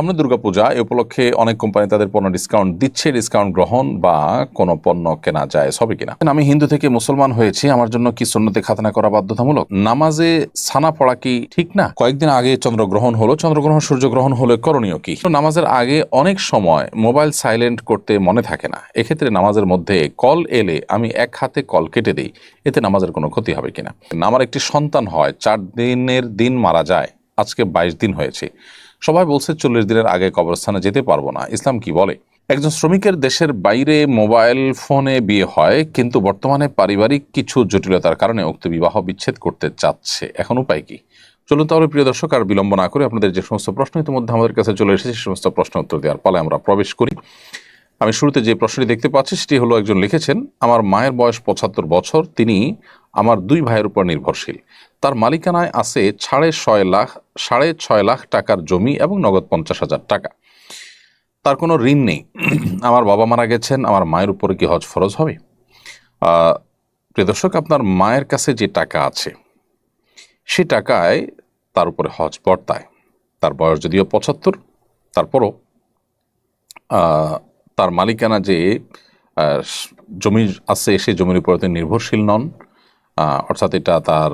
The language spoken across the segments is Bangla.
সামনে দুর্গাপূজা, এ উপলক্ষে অনেক কোম্পানি তাদের পণ্য ডিসকাউন্ট দিচ্ছে ডিসকাউন্ট গ্রহণ বা কোনো পণ্য কেনা যায়, সবই কিনা। আমি হিন্দু থেকে মুসলমান হয়েছি, আমার জন্য কি সুন্নতে খাতনা করা বাধ্যতামূলক? নামাজে সানা পড়া কি ঠিক না? কয়েকদিন আগে চন্দ্রগ্রহণ হলো, চন্দ্রগ্রহণ, সূর্যগ্রহণ হলে করণীয় কি? নামাজের আগে অনেক সময় মোবাইল সাইলেন্ট করতে মনে থাকে না। এক্ষেত্রে নামাজের মধ্যে কল এলে আমি এক হাতে কল কেটে দিই, এতে নামাজের কোনো ক্ষতি হবে কিনা? আমার একটি সন্তান হয়, চার দিনের দিন মারা যায়, আজকে বাইশ দিন হয়েছে। সবাই বলছে চল্লিশ দিনের আগে কবরস্থানে যেতে পারব না। ইসলাম কি বলে? একজন শ্রমিকের দেশের বাইরে মোবাইল ফোনে বিয়ে হয়, কিন্তু বর্তমানে পারিবারিক কিছু জটিলতার কারণে উক্ত বিবাহ বিচ্ছেদ করতে চাচ্ছে। এখন উপায় কি? চলুন তাহলে, প্রিয় দর্শক, আর বিলম্ব না করে আপনাদের যে সমস্ত প্রশ্ন ইতিমধ্যে আমাদের কাছে চলে এসেছে, সে সমস্ত প্রশ্ন উত্তর দেওয়ার পালে আমরা প্রবেশ করি। আমি শুরুতে যে প্রশ্নটি দেখতে পাচ্ছি, সেটি হলো একজন লিখেছেন, আমার মায়ের বয়স পঁচাত্তর বছর, তিনি আমার দুই ভাইয়ের উপর নির্ভরশীল। তার মালিকানায় আছে সাড়ে ছয় লাখ, সাড়ে ছয় লাখ টাকার জমি এবং নগদ পঞ্চাশ হাজার টাকা। তার কোনো ঋণ নেই। আমার বাবা মারা গেছেন, আমার মায়ের উপরে কি হজ ফরজ হবে? প্রিয় দর্শক, আপনার মায়ের কাছে যে টাকা আছে, সে টাকায় তার উপরে হজ বর্তায়। তার বয়স যদিও পঁচাত্তর, তারপরও তার মালিকানা যে জমি আছে, সে জমির উপরে তিনি নির্ভরশীল নন। অর্থাৎ এটা তার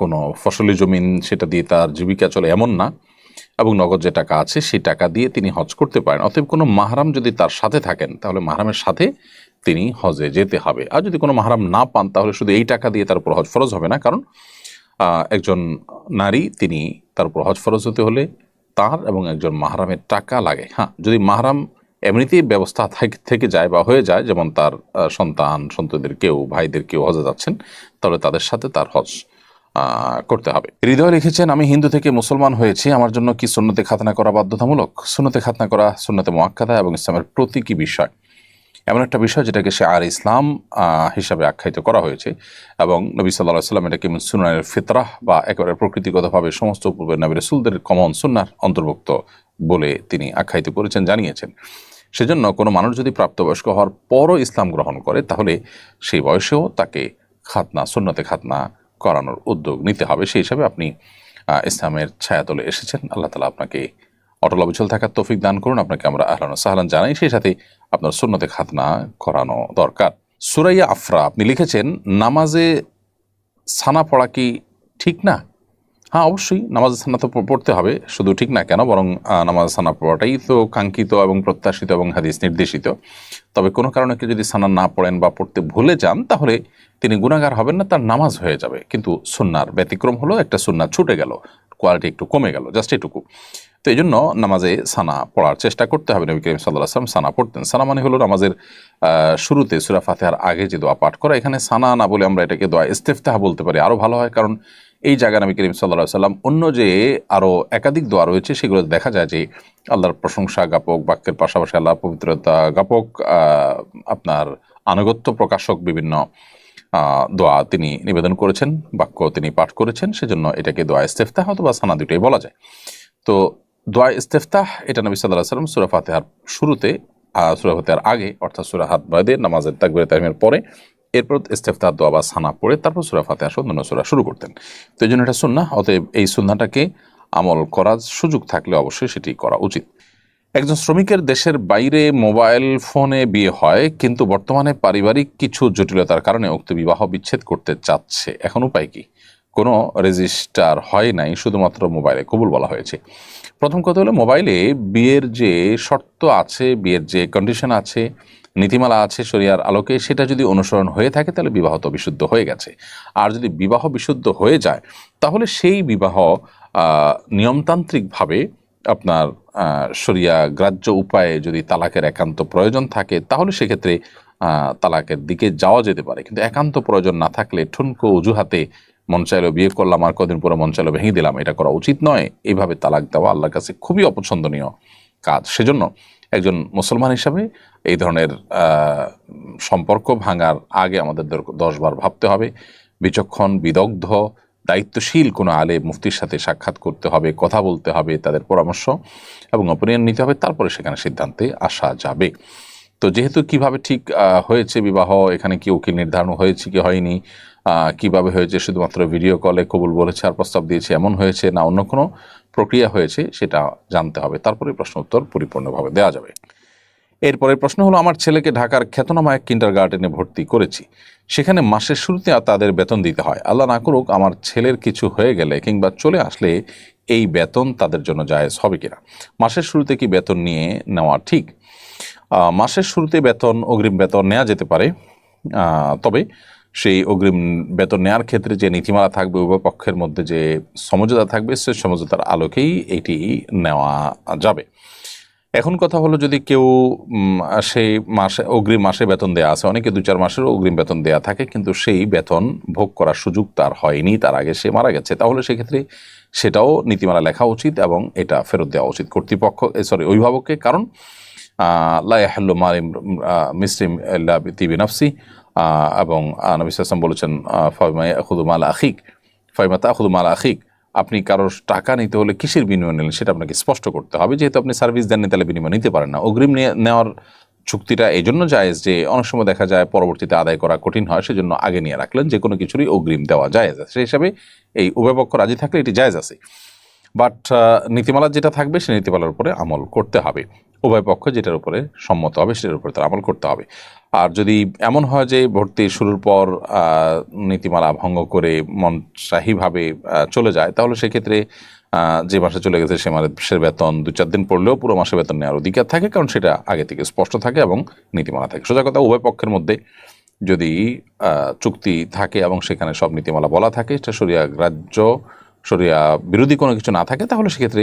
কোনো ফসলি জমিন, সেটা দিয়ে তার জীবিকা চলে এমন না। এবং নগদ যে টাকা আছে, সেই টাকা দিয়ে তিনি হজ করতে পারেন। অতএব কোনো মাহারাম যদি তার সাথে থাকেন, তাহলে মাহারামের সাথে তিনি হজে যেতে হবে। আর যদি কোনো মাহারাম না পান, তাহলে শুধু এই টাকা দিয়ে তার উপর হজ ফরজ হবে না। কারণ একজন নারী, তিনি তার উপর হজ ফরজ হতে হলে তার এবং একজন মাহারামের টাকা লাগে। হ্যাঁ যদি মাহারাম এমনিতেই ব্যবস্থা থাক- যায় বা হয়ে যায়, যেমন তার সন্তান, সন্ততিদের কেউ, ভাইদের কেউ হজে যাচ্ছেন, তাহলে তাদের সাথে তার হজ করতে হবে। হৃদয় লিখেছেন, আমি হিন্দু থেকে মুসলমান হয়েছি, আমার জন্য কি সুন্নতে খাতনা করা বাধ্যতামূলক? সুন্নতে খাতনা করা সুন্নতে মোয়াক্কাদা এবং ইসলামের প্রতীকী বিষয়। এমন একটা বিষয় যেটাকে সে আর ইসলাম হিসাবে আখ্যায়িত করা হয়েছে এবং নবী সাল্লাহ সাল্লাম এটাকে সুনানের ফিতরাহ বা একেবারে প্রকৃতিগতভাবে সমস্ত পূর্বের নবী রসুলদের কমন সুন্নার অন্তর্ভুক্ত বলে তিনি আখ্যায়িত করেছেন, জানিয়েছেন। সেজন্য কোনো মানুষ যদি প্রাপ্তবয়স্ক হওয়ার পরও ইসলাম গ্রহণ করে, তাহলে সেই বয়সেও তাকে খাতনা, সুন্নতে খাতনা করানোর উদ্যোগ নিতে হবে। সেই হিসাবে আপনি ইসলামের ছায়াতলে এসেছেন। আল্লাহ তালা আপনাকে অটল অবিচল থাকার তৌফিক দান করুন। আপনাকে আমরা আহলান সাহলান জানাই। সেই সাথে আপনার সুন্নতে খাতনা করানো দরকার। সুরাইয়া আফরা, আপনি লিখেছেন, নামাজে সানা পড়া কি ঠিক না? হ্যাঁ অবশ্যই নামাজ সানা তো পড়তে হবে, শুধু ঠিক না কেন, বরং নামাজ সানা পড়াটাই তো কাঙ্ক্ষিত এবং প্রত্যাশিত এবং হাদিস নির্দেশিত। তবে কোনো কারণে কেউ যদি সানা না পড়েন বা পড়তে ভুলে যান, তাহলে তিনি গুণাগার হবেন না, তার নামাজ হয়ে যাবে। কিন্তু সুন্নার ব্যতিক্রম হলো, একটা সুন্না ছুটে গেল, কোয়ালিটি একটু কমে গেল, জাস্ট এটুকু। তো এই জন্য নামাজে সানা পড়ার চেষ্টা করতে হবে, নবী করিম সাল্লাহ আসলাম সানা পড়তেন। সানা মানে হলো নামাজের শুরুতে সুরা ফাতেহার আগে যে দোয়া পাঠ করা, এখানে সানা না বলে আমরা এটাকে দোয়া ইস্তেফতাহ বলতে পারি। আরও ভালো হয়, কারণ এই জায়গা নবী করিম সাল্লাহ সাল্লাম অন্য যে আরও একাধিক দোয়া রয়েছে সেগুলো দেখা যায় যে আল্লাহর প্রশংসা জ্ঞাপক বাক্যের পাশাপাশি আল্লাহ পবিত্রতা আহ, আপনার আনুগত্য প্রকাশক বিভিন্ন দোয়া তিনি নিবেদন করেছেন বাক্য তিনি পাঠ করেছেন সেজন্য এটাকে দোয়া ইস্তেফতাহ অথবা সানা দুটোই বলা যায়। তো দোয়া ইস্তেফতাহ এটা নবী সাল্লাহ সাল্লাম সুরা ফাতেহার শুরুতে সুরা ফাতেহার আগে অর্থাৎ সুরা হাত বাদে নামাজের তাকবির তাইমের পরে এরপর ইস্তেফতার দোয়া বা সানা পড়ে তারপর সুরা ফাতে আসো অন্য সুরা শুরু করতেন। তো এই জন্য এটা সুন্না অতএব এই সুন্নাটাকে আমল করার সুযোগ থাকলে অবশ্যই সেটি করা উচিত। একজন শ্রমিকের দেশের বাইরে মোবাইল ফোনে বিয়ে হয়, কিন্তু বর্তমানে পারিবারিক কিছু জটিলতার কারণে উক্ত বিবাহ বিচ্ছেদ করতে চাচ্ছে। এখন উপায় কি? কোনো রেজিস্টার হয় নাই, শুধুমাত্র মোবাইলে কবুল বলা হয়েছে। প্রথম কথা হলো মোবাইলে বিয়ের যে শর্ত আছে, বিয়ের যে কন্ডিশন আছে, নীতিমালা আছে, শরিয়ার আলোকে, সেটা যদি অনুসরণ হয়ে থাকে, তাহলে বিবাহ তো বিশুদ্ধ হয়ে গেছে। আর যদি বিবাহ বিশুদ্ধ হয়ে যায়, তাহলে সেই বিবাহ নিয়মতান্ত্রিকভাবে আপনার শরিয়া গ্রাহ্য উপায়ে যদি তালাকের একান্ত প্রয়োজন থাকে, তাহলে সেক্ষেত্রে তালাকের দিকে যাওয়া যেতে পারে। কিন্তু একান্ত প্রয়োজন না থাকলে ঠুনকো অজুহাতে মন চাইলো বিয়ে করলাম আর কদিন পরে মন চাইলো ভেঙে দিলাম, এটা করা উচিত নয়। এইভাবে তালাক দেওয়া আল্লাহর কাছে খুবই অপছন্দনীয় কাজ। সেজন্য একজন মুসলমান হিসাবে এই ধরনের সম্পর্ক ভাঙার আগে আমাদের দর- দশবার ভাবতে হবে। বিচক্ষণ, বিদগ্ধ, দায়িত্বশীল কোনো আলে মুফতির সাথে সাক্ষাৎ করতে হবে, কথা বলতে হবে, তাদের পরামর্শ এবং অপিনিয়ন নিতে হবে, তারপরে সেখানে সিদ্ধান্তে আসা যাবে। তো যেহেতু কীভাবে ঠিক হয়েছে বিবাহ, এখানে কি উকিল নির্ধারণ হয়েছে কি হয়নি কীভাবে হয়েছে? শুধুমাত্র ভিডিও কলে কবুল বলেছে আর প্রস্তাব দিয়েছে, এমন হয়েছে না অন্য কোনো প্রক্রিয়া হয়েছে সেটা জানতে হবে। তারপরে প্রশ্ন উত্তর পরিপূর্ণভাবে দেওয়া যাবে। এরপরে প্রশ্ন হলো, আমার ছেলেকে ঢাকার খ্যাতনামা এক কিন্ডার গার্ডেনে ভর্তি করেছি। সেখানে মাসের শুরুতে তাদের বেতন দিতে হয়। আল্লাহ না করুক, আমার ছেলের কিছু হয়ে গেলে কিংবা চলে আসলে এই বেতন তাদের জন্য জায়েজ হবে কিনা? মাসের শুরুতে কি বেতন নিয়ে নেওয়া ঠিক? মাসের শুরুতে বেতন, অগ্রিম বেতন নেওয়া যেতে পারে। তবে সেই অগ্রিম বেতন নেওয়ার ক্ষেত্রে যে নীতিমালা থাকবে, উভয় পক্ষের মধ্যে যে সমঝোতা থাকবে, সে সমঝোতার আলোকেই এটি নেওয়া যাবে। এখন কথা হলো যদি কেউ সেই মাসে, অগ্রিম মাসে বেতন দেওয়া আছে, অনেকে দু চার মাসের অগ্রিম বেতন দেওয়া থাকে, কিন্তু সেই বেতন ভোগ করার সুযোগ তার হয়নি, তার আগে সে মারা গেছে। তাহলে সেক্ষেত্রে সেটাও নীতিমালা লেখা উচিত এবং এটা ফেরত দেওয়া উচিত কর্তৃপক্ষ সরি অভিভাবককে। কারণ লাহ্লু মালিম মিসলিম তিবি নফসি এবং নবী সাসম বলেছেন ফয়মা খুদু মাল আখিক ফয়মা তা খুদু মাল আখিক, আপনি কারোর টাকা নিতে হলে কিসের বিনিময় নিলেন সেটা আপনাকে স্পষ্ট করতে হবে। যেহেতু আপনি সার্ভিস দেননি, তাহলে বিনিময় নিতে পারেন না। অগ্রিম নেওয়ার চুক্তিটা এই জন্য জায়েজ যে, অনেক সময় দেখা যায় পরবর্তীতে আদায় করা কঠিন হয়, সেজন্য আগে নিয়ে রাখলেন যে কোনো কিছুরই অগ্রিম দেওয়া জায়েজ আছে। সেই হিসাবে এই উভয় পক্ষ রাজি থাকলে এটি জায়েজ আছে। বাট নীতিমালা যেটা থাকবে, সেই নীতিমালার উপরে আমল করতে হবে। উভয় পক্ষ যেটার উপরে সম্মত হবে, সেটার উপরে তার আমল করতে হবে। আর যদি এমন হয় যে ভর্তি শুরুর পর নীতিমালা ভঙ্গ করে মনসাহীভাবে চলে যায়, তাহলে সেক্ষেত্রে যে মাসে চলে গেছে সে মাসের বেতন দু চার দিন পড়লেও পুরো মাসে বেতন নেওয়ার অধিকার থাকে, কারণ সেটা আগে থেকে স্পষ্ট থাকে এবং নীতিমালা থাকে। সোজা কথা, উভয় পক্ষের মধ্যে যদি চুক্তি থাকে এবং সেখানে সব নীতিমালা বলা থাকে, সেটা সরিয়া গ্রাহ্য সরিয়া বিরোধী কোনো কিছু না থাকে, তাহলে সেক্ষেত্রে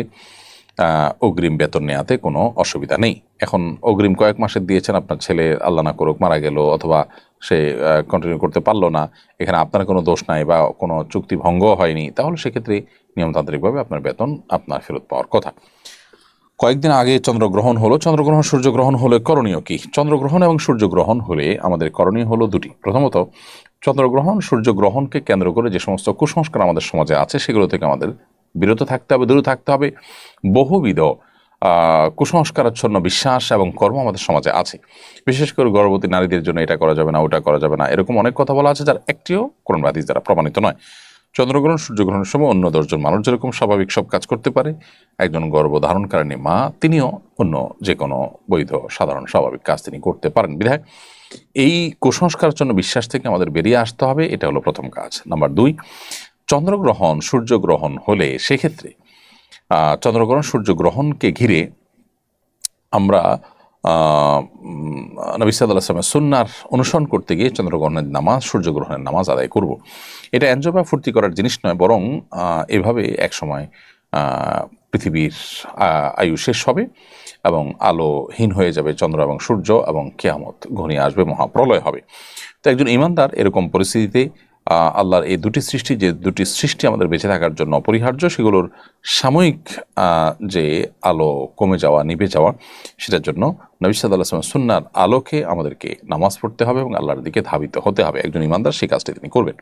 অগ্রিম বেতন নেওয়াতে কোনো অসুবিধা নেই। এখন অগ্রিম কয়েক মাসের দিয়েছেন, আপনার ছেলে আল্লাহ না করুক মারা গেল অথবা সে কন্টিনিউ করতে পারল না, এখানে আপনার কোনো দোষ নাই বা কোনো চুক্তি ভঙ্গ হয়নি, তাহলে সেক্ষেত্রে নিয়মতান্ত্রিকভাবে আপনার বেতন আপনার ফেরত পাওয়ার কথা। কয়েকদিন আগে চন্দ্রগ্রহণ হলো। চন্দ্রগ্রহণ, সূর্যগ্রহণ হলে করণীয় কি? চন্দ্রগ্রহণ এবং সূর্যগ্রহণ হলে আমাদের করণীয় হলো দুটি। প্রথমত, চন্দ্রগ্রহণ, সূর্যগ্রহণকে কেন্দ্র করে যে সমস্ত কুসংস্কার আমাদের সমাজে আছে, সেগুলো থেকে আমাদের বিরত থাকতে হবে, দূরে থাকতে হবে। বহুবিধ কুসংস্কারাচ্ছন্ন বিশ্বাস এবং কর্ম আমাদের সমাজে আছে। বিশেষ করে গর্ভবতী নারীদের জন্য এটা করা যাবে না, ওটা করা যাবে না। এরকম অনেক কথা বলা আছে, যার একটিও কোরআন হাদিস দ্বারা প্রমাণিত নয়। চন্দ্রগ্রহণ, সূর্যগ্রহণের সময় অন্য দশজন মানুষ যেরকম স্বাভাবিক সব কাজ করতে পারে, একজন গর্ভধারণকারিণী মা, তিনিও অন্য যে কোনো বৈধ, সাধারণ, স্বাভাবিক কাজ তিনি করতে পারেন। বিধায় এই কুসংস্কারের জন্য বিশ্বাস থেকে আমাদের বেরিয়ে আসতে হবে, এটা হলো প্রথম কাজ। নাম্বার দুই চন্দ্রগ্রহণ সূর্যগ্রহণ হলে সেক্ষেত্রে চন্দ্রগ্রহণ সূর্যগ্রহণকে ঘিরে আমরা নবী সাল্লাহ আসলামের সুন্নার অনুসরণ করতে গিয়ে চন্দ্রগ্রহণের নামাজ সূর্যগ্রহণের নামাজ আদায় করব। এটা এনজয় বা ফুর্তি করার জিনিস নয় বরং এভাবে একসময় আহ, পৃথিবীর আয়ু শেষ হবে এবং আলোহীন হয়ে যাবে চন্দ্র এবং সূর্য এবং কেয়ামত ঘনিয়ে আসবে মহাপ্রলয় হবে। তো একজন ইমানদার এরকম পরিস্থিতিতে আল্লাহর এই দুটি সৃষ্টি, যে দুটি সৃষ্টি আমাদের বেঁচে থাকার জন্য অপরিহার্য, সেগুলোর সাময়িক যে আলো কমে যাওয়া, নিভে যাওয়া, সেটার জন্য নবী আসলামের সুন্নার আলোকে আমাদেরকে নামাজ পড়তে হবে এবং আল্লাহর দিকে ধাবিত হতে হবে। একজন ইমানদার সেই কাজটি তিনি করবেন।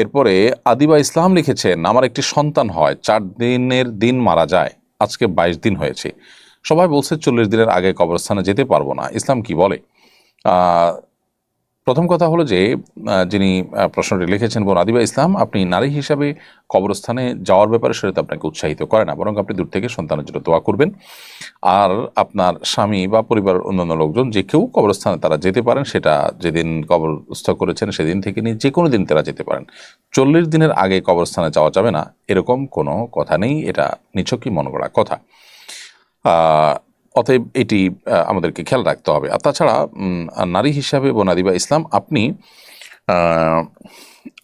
এরপরে আদিবা ইসলাম লিখেছেন আমার একটি সন্তান হয়, চার দিনের দিন মারা যায়, আজকে বাইশ দিন হয়েছে। সবাই বলছে, চল্লিশ দিনের আগে কবরস্থানে যেতে পারব না। ইসলাম কি বলে? প্রথম কথা হলো যে যিনি প্রশ্নটি লিখেছেন বোন আদিবা ইসলাম, আপনি নারী হিসাবে কবরস্থানে যাওয়ার ব্যাপারে সেটা আপনাকে উৎসাহিত করে না, বরং আপনি দূর থেকে সন্তানের জন্য দোয়া করবেন। আর আপনার স্বামী বা পরিবারের অন্যান্য লোকজন, যে কেউ কবরস্থানে তারা যেতে পারেন, সেটা যেদিন কবরস্থ করেছেন, সেদিন থেকে নিয়ে যে কোনো দিন তারা যেতে পারেন। চল্লিশ দিনের আগে কবরস্থানে যাওয়া যাবে না, এরকম কোনো কথা নেই, এটা নিছকই মনে করা কথা অতএব এটি আমাদেরকে খেয়াল রাখতে হবে। আর তাছাড়া নারী হিসাবে বোনাদিবা ইসলাম, আপনি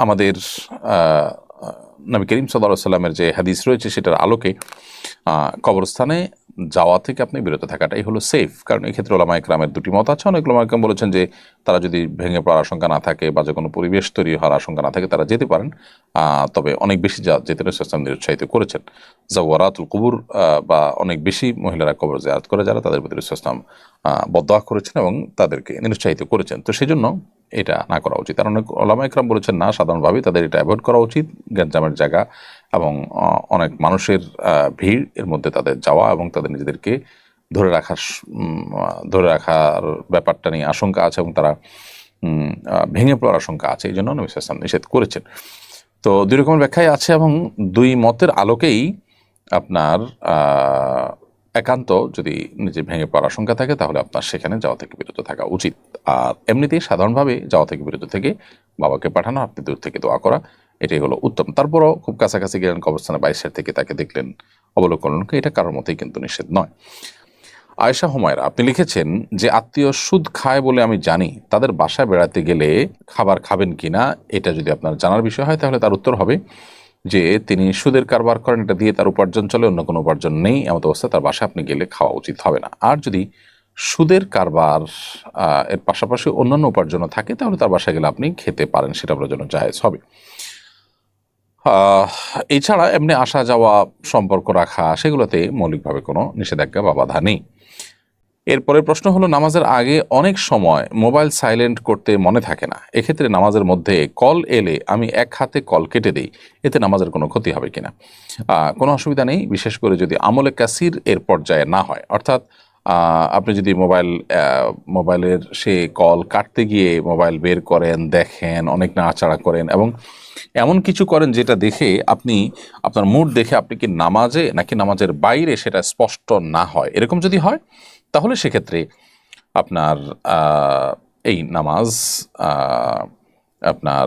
আমাদের নবী করিম সাল্লাহ সাল্লামের যে হাদিস রয়েছে, সেটার আলোকে কবরস্থানে যাওয়া থেকে আপনি বিরত থাকাটাই হলো সেফ কারণ এই ক্ষেত্রে ওলামা একরামের দুটি মত আছে। অনেক ওলামা একরাম বলেছেন যে, তারা যদি ভেঙে পড়ার আশঙ্কা না থাকে বা যে কোনো পরিবেশ তৈরি হওয়ার আশঙ্কা না থাকে, তারা যেতে পারেন। তবে অনেক বেশি যা যেতে রসুলাম নিরুৎসাহিত করেছেন। জাওয়ারাতুল কুবুর বা অনেক বেশি মহিলারা কবর জিয়ারত করে যারা তাদের প্রতি রসুলাম বদয়া করেছেন এবং তাদেরকে নিরুৎসাহিত করেছেন। তো সেই জন্য এটা না করা উচিত। আর অনেক ওলামা একরাম বলেছেন, না, সাধারণভাবে তাদের এটা অ্যাভয়েড করা উচিত। গ্যাঞ্জামের জায়গা এবং অনেক মানুষের ভিড় এর মধ্যে তাদের যাওয়া এবং তাদের নিজেদেরকে ধরে রাখার ধরে রাখার ব্যাপারটা নিয়ে আশঙ্কা আছে এবং তারা ভেঙে পড়ার আশঙ্কা আছে, এই জন্য নবী নিষেধ করেছেন। তো দুই রকমের ব্যাখ্যায় আছে এবং দুই মতের আলোকেই আপনার একান্ত যদি নিজে ভেঙে পড়ার আশঙ্কা থাকে তাহলে আপনার সেখানে যাওয়া থেকে বিরত থাকা উচিত। আর এমনিতেই সাধারণভাবে যাওয়া থেকে বিরত থেকে বাবাকে পাঠানো, আপনি দূর থেকে দোয়া করা এটাই হলো উত্তম। তারপরও খুব কাছাকাছি গেলেন কবরস্থানে বাইশের থেকে তাকে দেখলেন, অবলোকন এটা কারোর মতেই কিন্তু নিষেধ নয়। আয়েশা হুমায়রা, আপনি লিখেছেন যে আত্মীয় সুদ খায় বলে আমি জানি, তাদের বাসায় বেড়াতে গেলে খাবার খাবেন কিনা, এটা যদি আপনার জানার বিষয় হয় তাহলে তার উত্তর হবে যে তিনি সুদের কারবার করেন, এটা দিয়ে তার উপার্জন চলে, অন্য কোনো উপার্জন নেই এমন অবস্থায় তার বাসায় আপনি গেলে খাওয়া উচিত হবে না। আর যদি সুদের কারবার এর পাশাপাশি অন্যান্য উপার্জনও থাকে, তাহলে তার বাসায় গেলে আপনি খেতে পারেন, সেটা আপনার জন্য জায়েজ হবে। এছাড়া এমনি আসা যাওয়া, সম্পর্ক রাখা, সেগুলোতে মৌলিকভাবে কোনো নিষেধাজ্ঞা বা বাধা নেই। এরপরে প্রশ্ন হলো, নামাজের আগে অনেক সময় মোবাইল সাইলেন্ট করতে মনে থাকে না। এক্ষেত্রে নামাজের মধ্যে কল এলে আমি এক হাতে কল কেটে দিই, এতে নামাজের কোনো ক্ষতি হবে কিনা? কোনো অসুবিধা নেই, বিশেষ করে যদি আমলে কাসির এর পর্যায়ে না হয়। অর্থাৎ আপনি যদি মোবাইল মোবাইলের সে কল কাটতে গিয়ে মোবাইল বের করেন, দেখেন, অনেক নাড়াচাড়া করেন এবং এমন কিছু করেন যেটা দেখে আপনি, আপনার মুড দেখে আপনি কি নামাজে নাকি নামাজের বাইরে সেটা স্পষ্ট না হয়? এরকম যদি হয়, তাহলে সেক্ষেত্রে আপনার এই নামাজ আপনার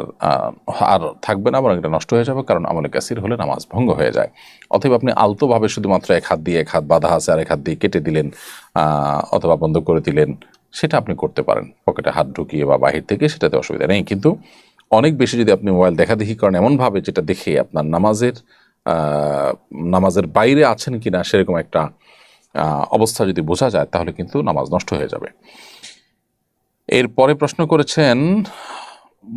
আর থাকবে না, বরং এটা নষ্ট হয়ে যাবে, কারণ আমলে কাসির হলে নামাজ ভঙ্গ হয়ে যায়। অথবা আপনি আলতোভাবে শুধুমাত্র এক হাত দিয়ে এক হাত বাধা আছে আর এক হাত দিয়ে কেটে দিলেন অথবা বন্ধ করে দিলেন, সেটা আপনি করতে পারেন। পকেটে হাত ঢুকিয়ে বা বাহির থেকে সেটাতে অসুবিধা নেই। কিন্তু অনেক বেশি যদি আপনি মোবাইল দেখাদেখি করেন এমনভাবে যেটা দেখে আপনার নামাজের নামাজের বাইরে আছেন কিনা সেরকম একটা অবস্থা যদি বোঝা যায়, তাহলে কিন্তু নামাজ নষ্ট হয়ে যাবে। এরপরে প্রশ্ন করেছেন,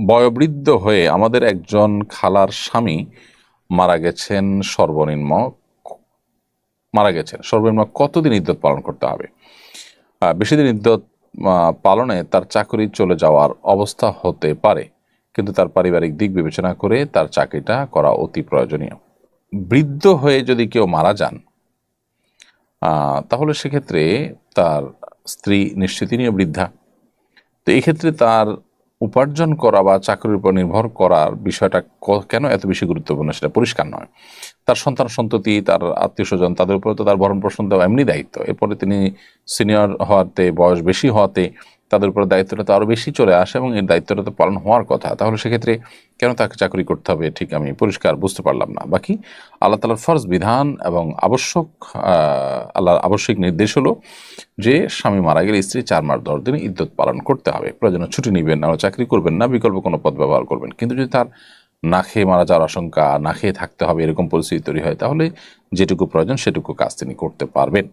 বয়োবৃদ্ধ হয়ে আমাদের একজন খালার স্বামী মারা গেছেন সর্বনিম্ন মারা গেছেন। সর্বনিম্ন কতদিন ইদ্যত পালন করতে হবে? বেশি দিন ইদ্যত পালনে তার চাকরি চলে যাওয়ার অবস্থা হতে পারে। কিন্তু তার পারিবারিক দিক বিবেচনা করে তার চাকরিটা করা অতি প্রয়োজনীয়। বৃদ্ধ হয়ে যদি কেউ মারা যান তাহলে সেক্ষেত্রে তার স্ত্রী নিশ্চিতই বৃদ্ধা। তো এই ক্ষেত্রে তার উপার্জন করা বা চাকরির উপর নির্ভর করার বিষয়টা কেন এত বেশি গুরুত্বপূর্ণ সেটা পরিষ্কার নয়। তার সন্তান সন্ততি, তার আত্মীয় স্বজন তাদের উপর তো তার ভরণ পোষণ দেওয়া এমনি দায়িত্ব। এরপরে তিনি সিনিয়র হওয়াতে, বয়স বেশি হওয়াতে তাদের উপর দায়িত্বটা তো আরও বেশি চলে আসে এবং এর দায়িত্বটা তো পালন হওয়ার কথা। তাহলে সেক্ষেত্রে কেন তাকে চাকরি করতে হবে? ঠিক আমি পরিষ্কার বুঝতে পারলাম না। বাকি আল্লাহ তালার ফরজ বিধান এবং আবশ্যক আল্লাহর আবশ্যিক নির্দেশ হলো যে স্বামী মারা গেলে স্ত্রী চার মাস দশ দিন ইদ্যত পালন করতে হবে। প্রয়োজনে ছুটি নেবেন না চাকরি করবেন না, বিকল্প কোনো পদ ব্যবহার করবেন। কিন্তু যদি তার না খেয়ে মারা যাওয়ার আশঙ্কা, না খেয়ে থাকতে হবে এরকম পরিস্থিতি তৈরি হয়, তাহলে যেটুকু প্রয়োজন সেটুকু কাজ তিনি করতে পারবেন।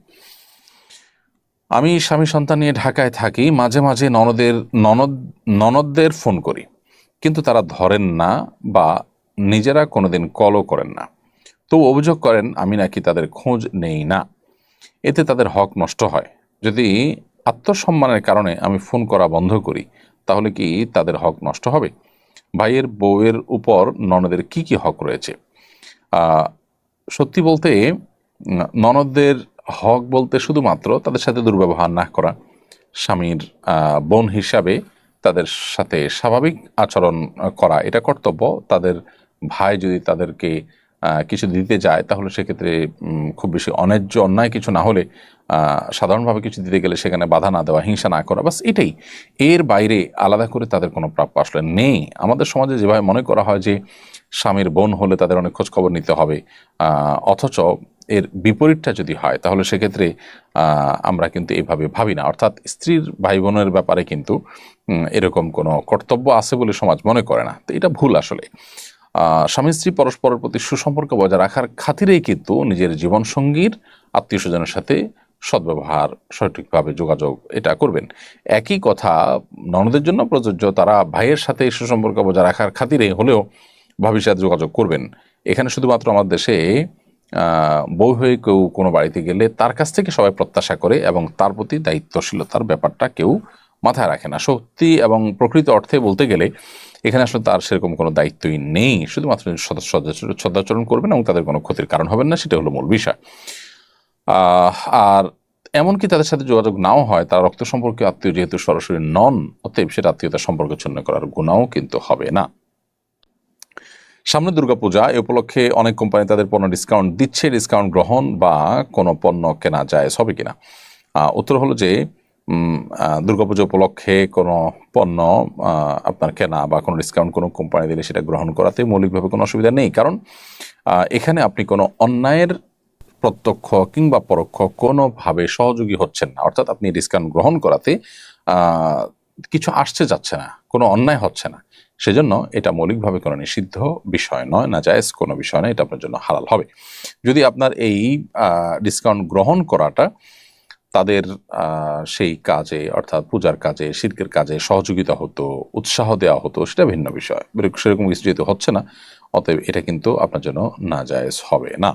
আমি স্বামী সন্তান নিয়ে ঢাকায় থাকি, মাঝে মাঝে ননদের, ননদ, ননদদের ফোন করি। কিন্তু তারা ধরেন না বা নিজেরা কোনোদিন কলও করেন না। তো অভিযোগ করেন, আমি নাকি তাদের খোঁজ নেই না। এতে তাদের হক নষ্ট হয়। যদি আত্মসম্মানের কারণে আমি ফোন করা বন্ধ করি, তাহলে কি তাদের হক নষ্ট হবে? ভাইয়ের বউয়ের উপর ননদের কি কি হক রয়েছে? সত্যি বলতে ননদদের হক বলতে শুধুমাত্র তাদের সাথে দুর্ব্যবহার না করা। স্বামীর বোন হিসাবে তাদের সাথে স্বাভাবিক আচরণ করা এটা কর্তব্য। তাদের ভাই যদি তাদেরকে কিছু দিতে যায় তাহলে সেক্ষেত্রে খুব বেশি অন্যায্য অন্যায় কিছু না হলে সাধারণভাবে কিছু দিতে গেলে সেখানে বাধা না দেওয়া, হিংসা না করা বাস এটাই। এর বাইরে আলাদা করে তাদের কোনো প্রাপ্য আসলে নেই। আমাদের সমাজে যেভাবে মনে করা হয় যে, স্বামীর বোন হলে তাদের অনেক খোঁজ খবর নিতে হবে অথচ এর বিপরীতটা যদি হয়, তাহলে সেক্ষেত্রে আমরা কিন্তু এইভাবে ভাবি না। অর্থাৎ স্ত্রীর ভাই বোনের ব্যাপারে কিন্তু এরকম কোনো কর্তব্য আছে বলে সমাজ মনে করে না। তো এটা ভুল আসলে। স্বামী স্ত্রী পরস্পরের প্রতি সুসম্পর্ক বজায় রাখার খাতিরেই কিন্তু নিজের জীবনসঙ্গীর আত্মীয় স্বজনের সাথে সদ্ব্যবহার, সঠিকভাবে যোগাযোগ এটা করবেন। একই কথা, ননদের জন্য প্রযোজ্য, তারা ভাইয়ের সাথে সুসম্পর্ক বজায় রাখার খাতিরে হলেও ভাবির সাথে যোগাযোগ করবেন। এখানে শুধুমাত্র আমার দেশে বউ হয়ে কেউ কোনো বাড়িতে গেলে তার কাছ থেকে সবাই প্রত্যাশা করে এবং তার প্রতি দায়িত্বশীলতার ব্যাপারটা কেউ মাথায় রাখে না। সত্যি এবং প্রকৃত অর্থে বলতে গেলে, এখানে আসলে তার সেরকম কোনো দায়িত্বই নেই। শুধুমাত্র সদাচরণ করবেন এবং তাদের কোনো ক্ষতির কারণ হবেন না, সেটা হলো মূল বিষয়। আর এমনকি তাদের সাথে যোগাযোগ নাও হয়, তার রক্ত সম্পর্কে আত্মীয় যেহেতু সরাসরি নন, অতএব সেটা আত্মীয়তা সম্পর্ক ছিন্ন করার গুণাও কিন্তু হবে না। সামনে দুর্গাপূজা এ উপলক্ষে অনেক কোম্পানি তাদের পণ্য ডিসকাউন্ট দিচ্ছে ডিসকাউন্ট গ্রহণ বা কোনো পণ্য কেনা যায় হবে কিনা। উত্তর হলো যে আহ, উপলক্ষে কোনো পণ্য আপনার কেনা বা কোনো ডিসকাউন্ট কোনো কোম্পানি দিলে সেটা গ্রহণ করাতে মৌলিকভাবে কোনো অসুবিধা নেই। কারণ এখানে আপনি কোনো অন্যায়ের প্রত্যক্ষ কিংবা পরোক্ষ কোনোভাবে সহযোগী হচ্ছেন না। অর্থাৎ আপনি ডিসকাউন্ট গ্রহণ করাতে কিছু আসছে যাচ্ছে না কোনো অন্যায় হচ্ছে না। সেজন্য এটা মৌলিকভাবে কোনো নিষিদ্ধ বিষয় নয় না জায়েজ কোনো বিষয় নয়, এটা আপনার জন্য হালাল হবে। যদি আপনার এই ডিসকাউন্ট গ্রহণ করাটা তাদের সেই কাজে, অর্থাৎ পূজার কাজে, শিল্পের কাজে সহযোগিতা হতো, উৎসাহ দেওয়া হতো, সেটা ভিন্ন বিষয়। সেরকম কিছু যেহেতু হচ্ছে না, অতএব এটা কিন্তু আপনার জন্য না জায়েজ হবে না।